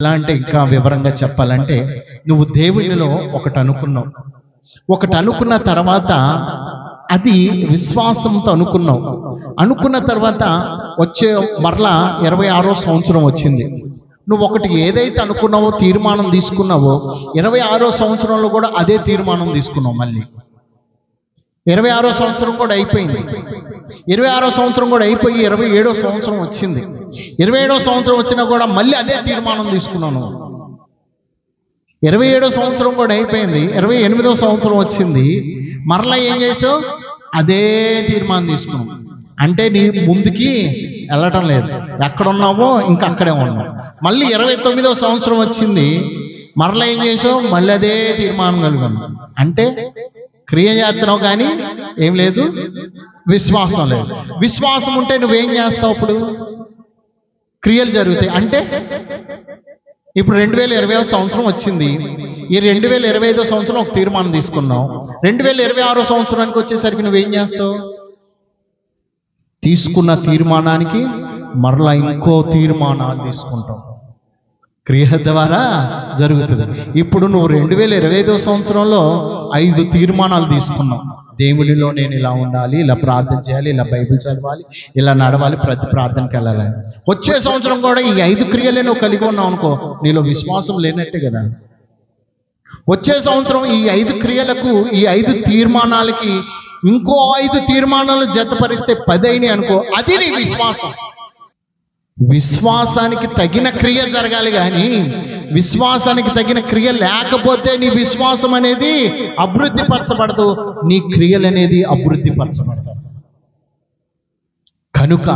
ఎలా అంటే ఇంకా వివరంగా చెప్పాలంటే నువ్వు దేవునిలో ఒకటి అనుకున్నావు. ఒకటి అనుకున్న తర్వాత అది విశ్వాసంతో అనుకున్నావు. అనుకున్న తర్వాత వచ్చే మరలా ఇరవై ఆరో సంవత్సరం వచ్చింది. నువ్వు ఒకటి ఏదైతే అనుకున్నావో తీర్మానం తీసుకున్నావో ఇరవై ఆరో సంవత్సరంలో కూడా అదే తీర్మానం తీసుకున్నావు మళ్ళీ. ఇరవై ఆరో సంవత్సరం కూడా అయిపోయింది. ఇరవై ఆరో సంవత్సరం కూడా అయిపోయి ఇరవై ఏడో సంవత్సరం వచ్చింది. ఇరవై ఏడో సంవత్సరం వచ్చినా కూడా మళ్ళీ అదే తీర్మానం తీసుకున్నాను ఇరవై ఏడో సంవత్సరం కూడా అయిపోయింది. ఇరవై ఎనిమిదో సంవత్సరం వచ్చింది. మరలా ఏం చేసావు? అదే తీర్మానం తీసుకున్నాం అంటే నీ ముందుకి వెళ్ళటం లేదు. ఎక్కడున్నావో ఇంకా అక్కడే ఉన్నావు. మళ్ళీ ఇరవై తొమ్మిదో సంవత్సరం వచ్చింది. మరలా ఏం చేసావు? మళ్ళీ అదే తీర్మానం కలిగాను. అంటే క్రియ చేస్తున్నావు కానీ ఏం లేదు. విశ్వాసం లేదు. విశ్వాసం ఉంటే నువ్వేం చేస్తావు అప్పుడు క్రియలు జరుగుతాయి. అంటే ఇప్పుడు రెండు వేల ఇరవై సంవత్సరం వచ్చింది. ఈ రెండు వేల ఇరవై ఐదో సంవత్సరం ఒక తీర్మానం తీసుకున్నావు. రెండు వేల ఇరవై ఆరో సంవత్సరానికి వచ్చేసరికి నువ్వేం చేస్తావు? తీసుకున్న తీర్మానానికి మరలా ఇంకో తీర్మానాలు తీసుకుంటావు. క్రియ ద్వారా జరుగుతుంది. ఇప్పుడు నువ్వు రెండు వేల ఇరవై ఐదో సంవత్సరంలో ఐదు తీర్మానాలు తీసుకున్నావు. దేవునిలో నేను ఇలా ఉండాలి ఇలా ప్రార్థన చేయాలి ఇలా బైబిల్ చదవాలి ఇలా నడవాలి ప్రతి ప్రార్థనకి వెళ్ళాలని వచ్చే సంవత్సరం కూడా ఈ ఐదు క్రియలే నువ్వు కలిగి ఉన్నావు అనుకో నీలో విశ్వాసం లేనట్టే కదా. వచ్చే సంవత్సరం ఈ ఐదు క్రియలకు ఈ ఐదు తీర్మానాలకి ఇంకో ఐదు తీర్మానాలు జతపరిస్తే పదైని అనుకో అది నీ విశ్వాసం. విశ్వాసానికి తగిన క్రియ జరగాలి కానీ విశ్వాసానికి తగిన క్రియ లేకపోతే నీ విశ్వాసం అనేది అభివృద్ధి పరచబడదు నీ క్రియలు అనేది అభివృద్ధి పరచబడదు కనుక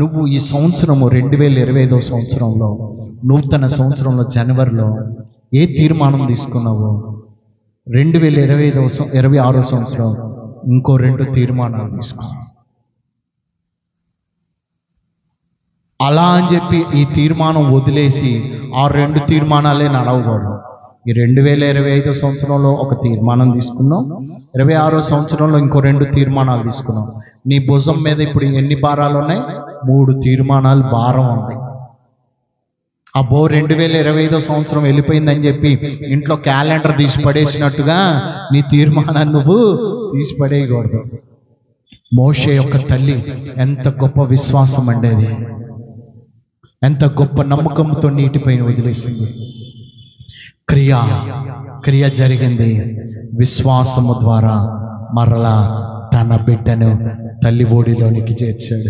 నువ్వు ఈ సంవత్సరము రెండు వేల ఇరవై ఐదో సంవత్సరంలో నూతన సంవత్సరంలో జనవరిలో ఏ తీర్మానం తీసుకున్నావో రెండు వేల ఇరవై ఐదో ఇరవై ఆరో సంవత్సరం ఇంకో రెండు తీర్మానాలు తీసుకున్నావు. అలా అని చెప్పి ఈ తీర్మానం వదిలేసి ఆ రెండు తీర్మానాలే నడవకూడదు. ఈ రెండు వేల ఇరవై ఐదో సంవత్సరంలో ఒక తీర్మానం తీసుకున్నాం ఇరవై ఆరో సంవత్సరంలో ఇంకో రెండు తీర్మానాలు తీసుకున్నాం నీ భుజం మీద ఇప్పుడు ఎన్ని భారాలు ఉన్నాయి? మూడు తీర్మానాలు భారం ఉంది. అబ్బో రెండు వేల ఇరవై ఐదో సంవత్సరం వెళ్ళిపోయిందని చెప్పి ఇంట్లో క్యాలెండర్ తీసి పడేసినట్టుగా నీ తీర్మానాన్ని నువ్వు తీసి పడేయకూడదు. మోషే యొక్క తల్లి ఎంత గొప్ప విశ్వాసం అండేది ఎంత గొప్ప నమ్మకంతో నీటిపైన వదిలేసింది. క్రియ క్రియ జరిగింది. విశ్వాసము ద్వారా మరలా తన బిడ్డను తల్లి ఓడిలోనికి చేర్చాడు.